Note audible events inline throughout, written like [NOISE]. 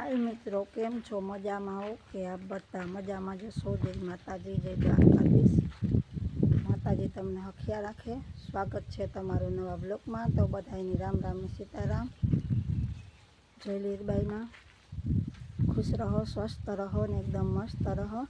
હાય મિત્રો, કેમ છો? મજામાં હો કે આપ બધા મજામાં જશો જય માતાજી, જય દ્વારકાધીશ. માતાજી તમને હખિયા રાખે. સ્વાગત છે તમારું નવા બ્લોગમાં. તો બધાની રામ રામ સીતારામ. જય લીરબાઈમાં. ખુશ રહો, સ્વસ્થ રહો ને એકદમ મસ્ત રહો.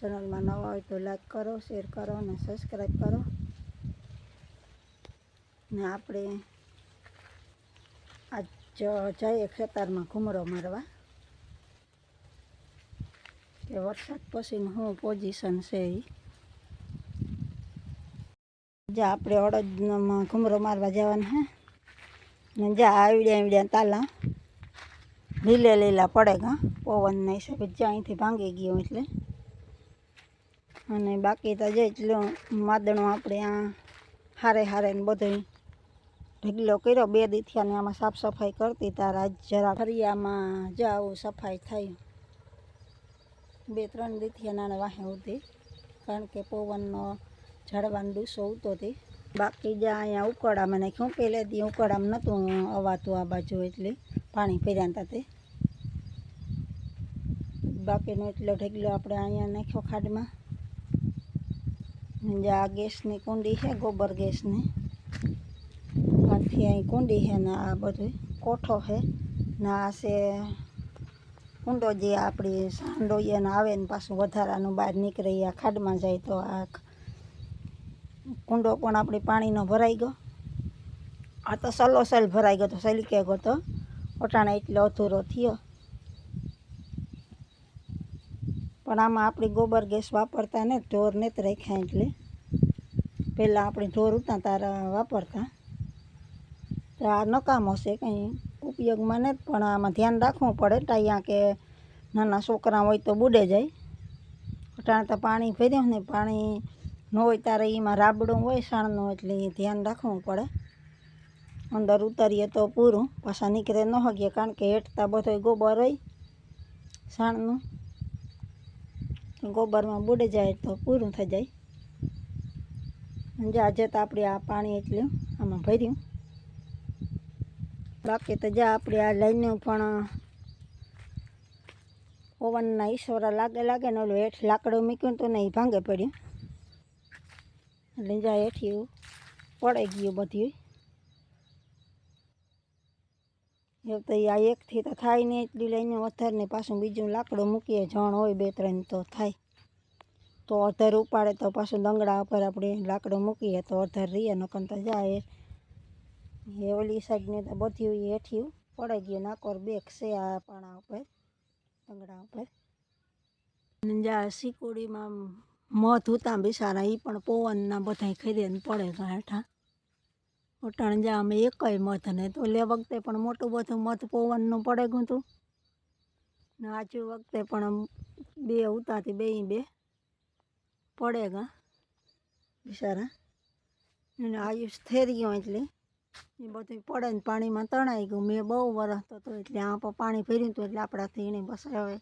ચેનલમાં નવા હોય તો લાઈક કરો, શેર કરો અને સબસ્ક્રાઈબ કરો. ને આપણે જઈએ ખેતરમાં ઘૂમરો મારવા. કે વરસાદ પછીનું શું પોઝિશન છે એ જા આપણે અડદમાં ઘૂમરો મારવા જવાના હે. ને જા આવડ્યા આવડ્યા તાલા. લીલે લીલા પડે ગા. પવનના હિસાબે જ્યાં અહીંથી ભાંગી ગયો એટલે. અને બાકી તો જે એટલું માદણું આપણે આ હારે હારે ને બધું ઢગલો કર્યો, બે દીથિયાને આમાં સાફ સફાઈ કરતી તારા જરા ફરિયામાં જાઉં સફાઈ થઈ. બે ત્રણ દીથિયાના વાહે ઉતી કારણ કે પવનનો ઝાડવાનો ડૂસો ઉતો હતી બાકી જ્યાં અહીંયા ઉકળામાં નાખ્યું પહેલે દી ઉકળામાં નહોતું અવાતું આ બાજુ એટલે પાણી પહેર્યા તે બાકીનો એટલો ઢગલો આપણે અહીંયા નાખ્યો ખાડમાં. આ ગેસની કુંડી છે, ગોબર ગેસની. આથી અહીં કુંડી છે ને આ બધું કોઠો છે ને આ છે કુંડો જે આપણી સાંડોઈએ ને આવે ને પાછું વધારાનું બહાર નીકળે આ ખાડમાં જાય તો આ કુંડો પણ આપણી પાણીનો ભરાઈ ગયો. આ તો સલોસલ ભરાઈ ગયો તો સલીકે ગયો તો ઓટાણે એટલો અધૂરો થયો. પણ આમાં આપણી ગોબર ગેસ વાપરતા ને ઢોર ને જ રાખ્યા એટલે. પહેલાં આપણે ઢોર ઉતા તારા વાપરતા. આ નકામો છે કંઈ ઉપયોગમાં નથી, પણ આમાં ધ્યાન રાખવું પડે ટાયા કે નાના છોકરા હોય તો બુડે જાય. અટાણે તો પાણી ભર્યું ને પાણી ન હોય ત્યારે એમાં રાબડું હોય સાણનું એટલે એ ધ્યાન રાખવું પડે. અંદર ઉતરીએ તો પૂરું, પાછા નીકળે ન હગીએ કારણ કે હેઠતા બધો ગોબર હોય સાણનું. ગોબરમાં બુડે જાય તો પૂરું થઈ જાય. આજે તો આપણે આ પાણી એટલું આમાં ભર્યું. બાકી તો જા આપણે આ લઈને પણ ઓવનના ઈશ્વરા લાગે લાગે ને ઓલું હેઠ લાકડું મૂક્યું તો ને એ ભાંગે પડ્યું. એટલે જા હેઠી પડી ગયું બધું એવું તો આ એકથી તો થાય નહીં એટલી લઈને વધારે પાછું બીજું લાકડું મૂકીએ જણ હોય બે ત્રણ તો થાય. તો અધર ઉપાડે તો પાછું દંગડા ઉપર આપણે લાકડું મૂકીએ તો અધર રહીએ, નકર તો જાય એ ઓલી સાઈડને બધી હેઠી પડાઈ ગયું નાકોર બેક છે આ પાણા ઉપર દંગડા ઉપર. જા, સિકુડીમાં મધ ઉતા બિસારા એ પણ પવનના બધા ખરીદે પડે તો હેઠા. ઉટાણ જ્યાં અમે એકય મધ ને, તો લે વખતે પણ મોટું બધું મધ પવનનું પડે ગયું હતું. ને આજુ વખતે પણ બે ઉતાથી બે બે પડે ગા બિચારા. અને આયુષ થઈ ગયો એટલે એ બધું પડે ને પાણીમાં તણાઈ ગયું. મેં બહુ વરસતો હતો એટલે આ પાણી ફેર્યું હતું એટલે આપણાથી એને બસાવે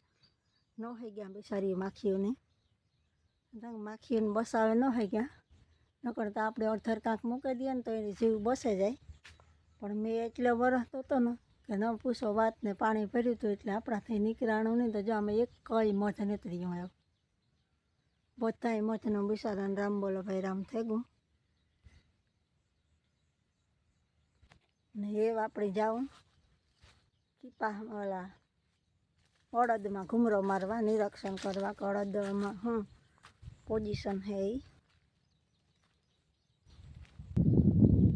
ન થઈ ગયા બિચારી માખીઓને. માખીઓને બસાવે ન થઈ ગયા. નકર તો આપણે અડધર કાંક મૂકી દઈએ ને તો એની જીવ બસે જાય. પણ મેં એટલે વરસતો હતો ને કે ન પૂછો વાત ને પાણી ભર્યું હતું એટલે આપણાથી નીકળાણું નહીં. તો જો અમે એક કઈ મધ નીતરી આવ્યો બધાય મધનો બિચારાને રામ બોલો ભાઈ, રામ થઈ ગયું. ને એ આપણે જાઉં. કીપા ઓલા અડદમાં ઘૂમરો મારવા, નિરીક્ષણ કરવા કે અડદમાં હું પોઝિશન છે એ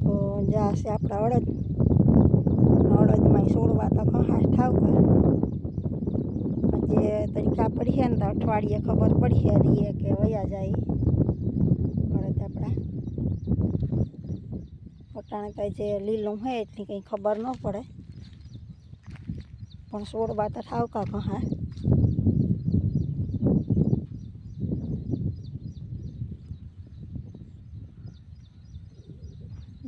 તો જ્યાં છે આપણા અડદ. અડદમાં છોડવા તો કહાશ ઠાવકા જે તરીકા પડીએ ને તો અઠવાડિયે ખબર પડી છે કે વયા જાય. અડદ આપણા. અટાણે કાંઈ જે લીલું હોય એટલી કંઈ ખબર ન પડે. પણ સોરબા તો ઠાવકા કહા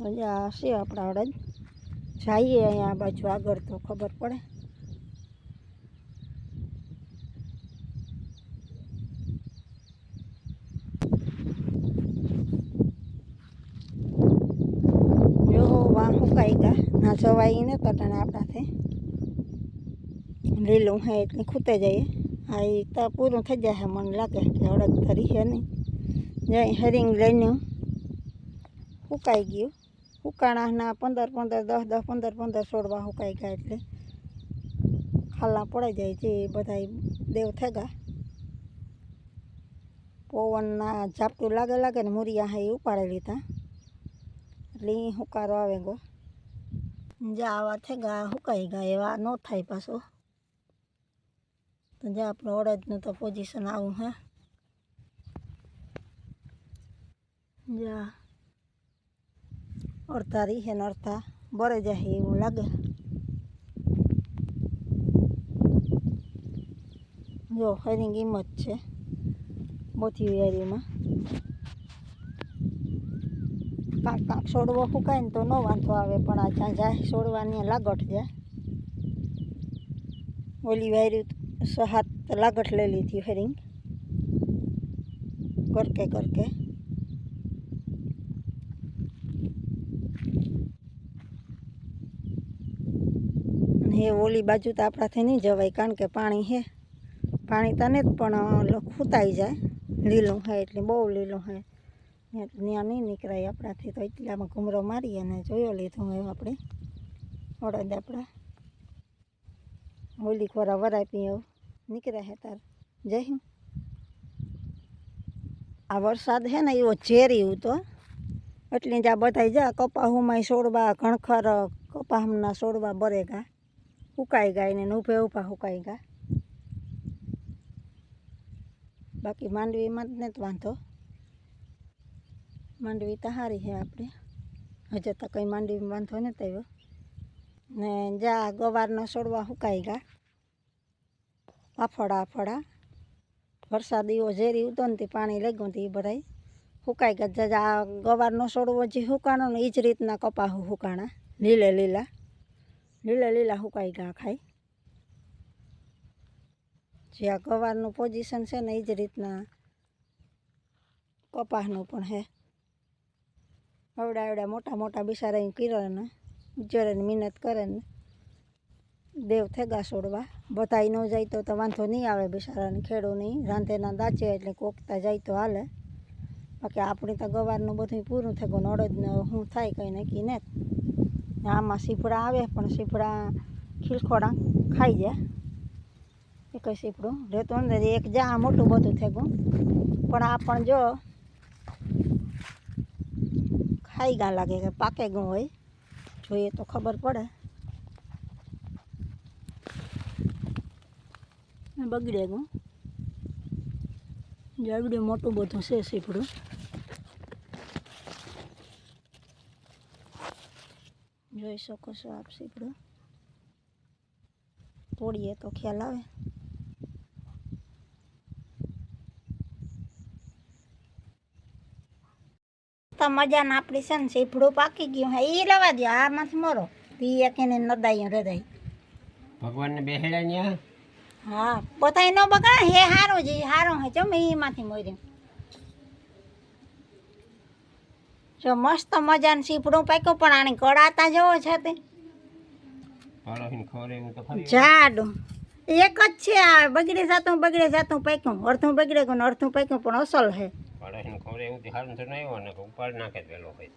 મજા છે આપણા અડદ જઈએ અહીંયા આ બાજુ આગળ તો ખબર પડે. ગયા ના જવાય ને તટાણે આપણાથી. લીલું હે એટલે ખૂતે જઈએ હા એ તો પૂરું થઈ જાય મને લાગે કે અડદ ધરી છે નહીં. જઈ હરિંગ લઈને સુકાઈ ગયું. ઉકાણાના પંદર પંદર, દસ દસ પંદર પંદર છોડવા સુકાઈ ગયા એટલે ખાલા પડાઈ જાય જે બધા દેવ થઈ ગયા પવનના ઝાપટું લાગે લાગે ને મૂરિયા હા એ ઉપાડી લીધા. એટલે એ હુકારો આવે ગો. જા આવા થઈ ગયા સુકાઈ ગયા એવા ન થાય પાછું. તો જે, આપણે અડદનું તો પોઝિશન આવું, હે. જા. રીહે ને અડધા. બરે જાય એવું લાગે. જો હરી કિંમત છે. બધી વેરીમાં. કાંક કાંક છોડવો ફૂકાય ને તો ન વાંધો આવે, પણ આ જ્યાં જાય છોડવાની લાગટ જાય ઓલી વાયરી હાથ લાગટ લઈ લીધી હરિંગ કરકે કરકે હે ઓલી બાજુ તો આપણાથી નહીં જવાય, કારણ કે પાણી હે. પાણી તને જ પણ ખૂતાઈ જાય. લીલું હોય એટલે બહુ લીલું હોય ત્યાં નહીં નીકળાય આપણાથી તો એટલામાં ઘૂમરો મારી અને જોયો લીધું હવે આપણે. અડદ આપણા હોલી ખોરા વરાપી એવું. નીકળ્યા હે તાર. જય હિન્દ. આ વરસાદ છે ને એવો ઝેરી તો. એટલે જ આ બધા જા કપાહુમાં છોડવા ઘણખર કપાહના છોડવા બરે ગા. ઉકાઈ ગાય ને ઊભે ઊભા ઉકાઈ ગા. બાકી માંડવીમાં જ નથી વાંધો. માંડવી તો સારી છે આપણે હજે તો કંઈ માંડવીમાં વાંધો નથી આવ્યો. ને જા ગવારના છોડવા સુકાઈ ગયા આફડા આફડા વરસાદ એવો ઝેરી ઉતો ને પાણી લાગ્યું તે ભરાય સુકાઈ ગયા જા આ ગવારનો છોડવો જે સુકાણો ને એ જ રીતના કપાહુ સુકાણા લીલે, લીલા. લીલા લીલા સુકાઈ ગયા ખાઈ જે આ ગવારનું પોઝિશન છે ને એ જ રીતના કપાસનું પણ છે. આવડા આવડા મોટા મોટા બિચારા કિરણ ને ઉજ્જરે મહેનત કરે ને દેવ થેગા છોડવા. બધાય ન જાય તો તો વાંધો નહીં આવે બિચારાને, ખેડો નહીં. રાંધેના દાચે એટલે કોકતા જાય તો હાલે. બાકી આપણે તો ગવારનું બધું પૂરું થઈ ગયું અડદને શું થાય કંઈ નક્કી ને. આમાં સીપડા આવે, પણ સીપડા ખીલખોડા ખાઈ જાય. એક સીપડું રહેતું અંદર એક જા મોટું બધું થઈ ગયું પણ આ પણ જો ખાઈ ગા લાગે કે પાકે ગયું હોય. જોઈએ તો ખબર પડે. બગડે ગયું જાવડે મોટું બધું છે સીપડું. જોઈ શકો છો આપ સીપડું. તોડીએ તો ખ્યાલ આવે. તો મજાના. આપણી છે ને સીફડું પાકી ગયું હે. એ લેવા દે આ માંથી મરો. ઈ એકને નદાયું હૃદય ભગવાનને બેહેડા ન્યા? હા પોતાય ન બગા હે હારું છે હારું હે. ચમ એમાંથી મોર્યું. જો મસ્ત મજાનું સીપડું પાક્યું પણ આની કડાતા જેવો છે તે. જાડું. એક જ છે આ. બગડે જાતું બગડે જાતું પાક્યું. અડધું બગડે ગયું અડધું પાક્યું પણ અસલ છે પાડોશીને ખબર એવું તો તો નહીં હોય ને કે ઉપાડ નાખે પેલો હોય.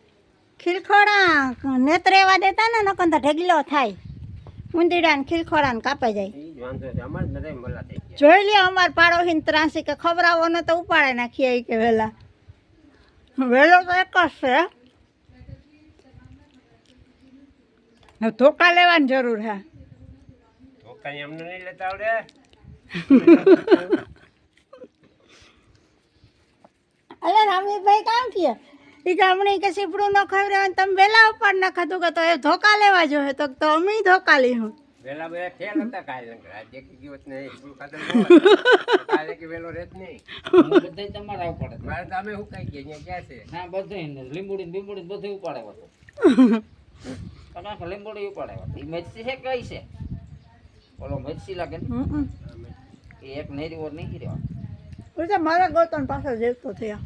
ખીલખોડા નેત્ર એવા દેતા ને નકર તો ઢગલો થાય. ઉંદીડા ને ખીલખોડા ને કાપાઈ જાય. જોઈ લ્યો અમાર પાડોશી ત્રાસી કે ખબરાવો ને તો ઉપાડે નાખીએ કે વેલા. વેલો તો એક જ છે. ધોકા લેવાની જરૂર છે ધોકા એમને નહીં લેતા આવડે. [LAUGHS] અલે રામીભાઈ કામ થયા? એ કે કે સીપડું ન ખવડાવે ને તમે વેલા ઉપર ન ખાધું કે તો એ ધોકા લેવા જોઈએ તો તો અમે ધોકા લીધું વેલા બધા ખેલ હતા કાલે. દેખી ગયો ને સીપડું હોય. કાલે કે વેલો રેત નહીં. બધે તમારે પડે મારે તો અમે કઈ ગયા? અહીંયા ક્યાં છે? ના બધે લીંબુડી લીંબુડી બધે બધું ઉપાડે હતું. તમે લીંબુડી ઉપાડે એ મેચી છે કઈ છે? ઓલો મેચી લાગે ને? એ એક નેરી ઓર નહીં રહ્યો એટલે મારા ગૌતમ પાછળ જીવતો થયા.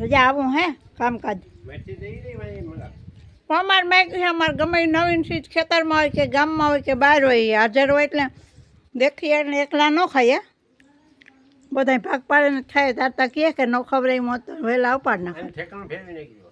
રજા આવું હે કામકાજ. અમારે મેં છે અમારે ગમે નવીન સીજ ખેતરમાં હોય કે ગામમાં હોય કે બહાર હોય હાજર હોય એટલે દેખીએ એટલે એકલા ન ખાઈએ. બધા ભાગ પાડીને ખાય તારતા કહે કે ન ખબર એમ વહેલા ઉપાડ નાખે